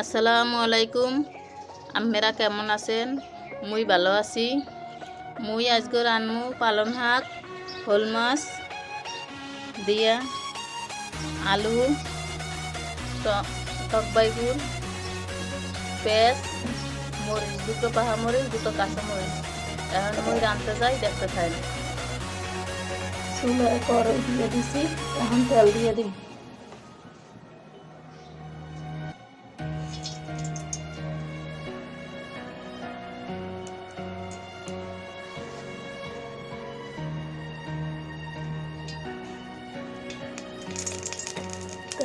আসসালামু আলাইকুম। আমেরা কেমন আছেন? মুই ভালো আছি। মুই আজকে রানমু পালন শাক শোল মাছ দিয়া আলু টক বাইগুল পেঁয়াজ, মরিচ, দুটো পাহা মরিচ, দুটো কাঁচা মরিচ। এখন মুই রাঁধতে যাই, দেখতে খাই চুলায় কড়াই দিয়ে দিছি, এখন তেল দিয়ে দিই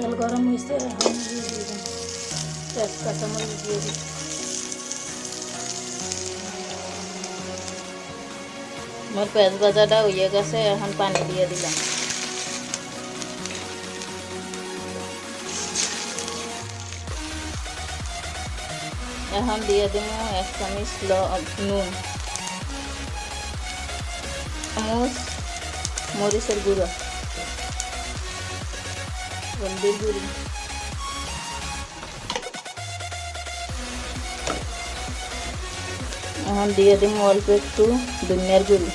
তেল গরম হয়েছে, এখন দিয়ে দিন পেঁয়াজ কাঁচামরিচ দিয়ে দিই মোর পেঁয়াজ গেছে, এখন পানি দিয়ে দিলাম। এখন দিয়ে দিব এক চামচ নুন। চামচ মরিচের গুঁড়ো। হলদির গুঁড়ি এখন দিয়ে দিব অল্প একটু ধনিয়ার গুঁড়ি।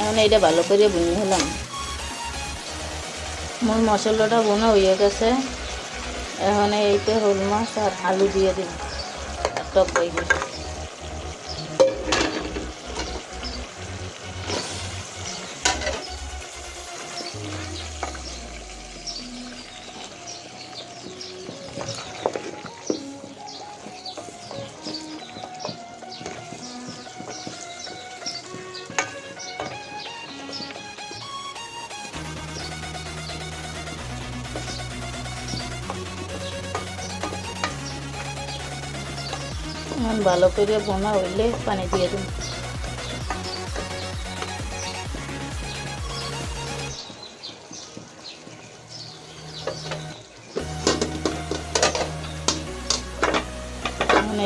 এখন এইটা ভালো করে বুনি হলাম মোর মশলাটা বোনা হয়ে গেছে। এখন এইতে হল মাছ আর আলু দিয়ে আর টক বাইগুন এখন ভালো করে বোনা হইলে পানি দিয়ে দিন।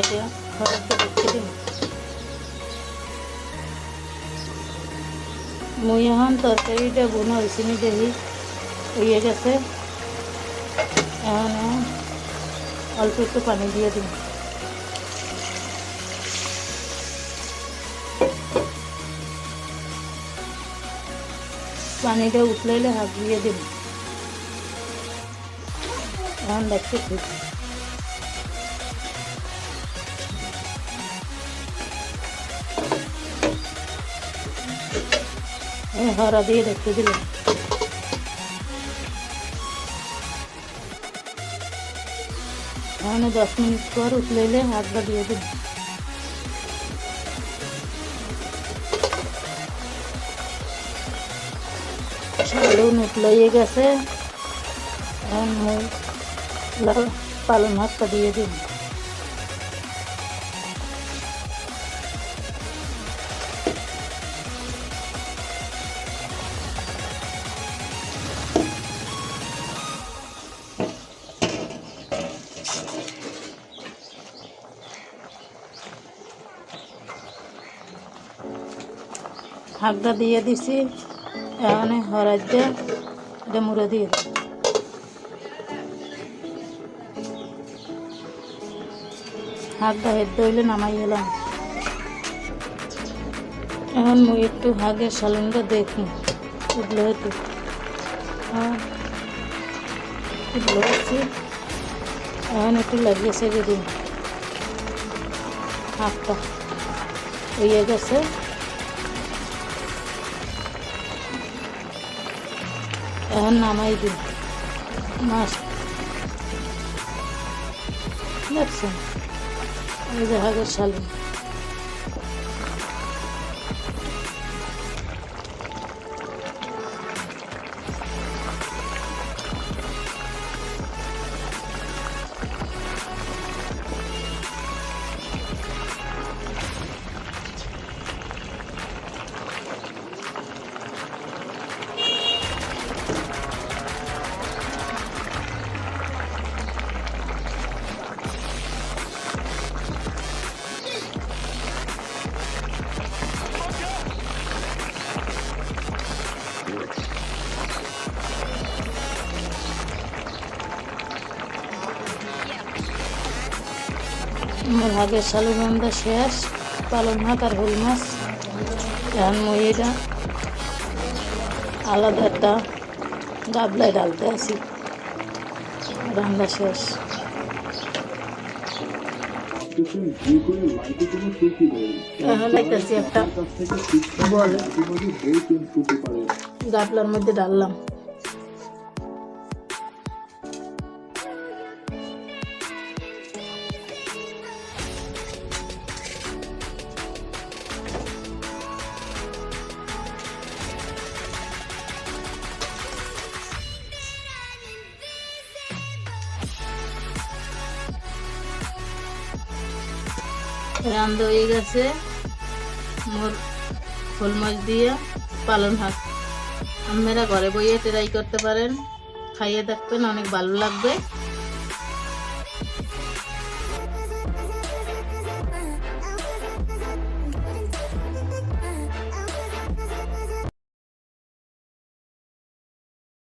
এটা খরচটা রেখে দিন। মুই এখন তরকারিটা বোনা হয়েছে নি দেখি হয়ে গেছে। এখন অল্প একটু পানি দিয়ে দিন। পানিটা উতলাইলে হাত দিয়ে দিন এখন দেখতে ঠিক এই হরা দিয়ে দেখতে দিলাম এখন দশ মিনিট পর উতলাইলে হাতটা দিয়ে দিন চালুন উতলাইয়ে গেছে এখন মই লাল পালন হাতটা দিয়ে দিন হাঁকটা দিয়ে দিছি এখন হরাজ দিয়ে এটা মুড়ে দিয়ে দিই হাঁকটা হেদ্দ হইলে নামাই এলাম। এখন মুই একটু হাগের সালনটা দেখি, উঠলে হ্যাঁ হচ্ছে এখন একটু লাগিয়ে সেরে দিন হাতটা হয়ে গেছে। এখন নামাই দিন মাছ দেখছেন এই যে হাগের শালুন মোর আগের শালু রান্দা শেষ পালং শাক আর হল মাছ। এখন মই এটা আলাদা একটা গাবলায় ডালতে আসি রান্না শেষ। একটা বল গাবলার মধ্যে ডাললাম। রান্দ হয়ে গেছে। মোর ফুল মাছ দিয়ে পালন শাক আপনারা ঘরে বইয়ে ট্রাই করতে পারেন। খাইয়ে দেখবেন অনেক ভালো লাগবে।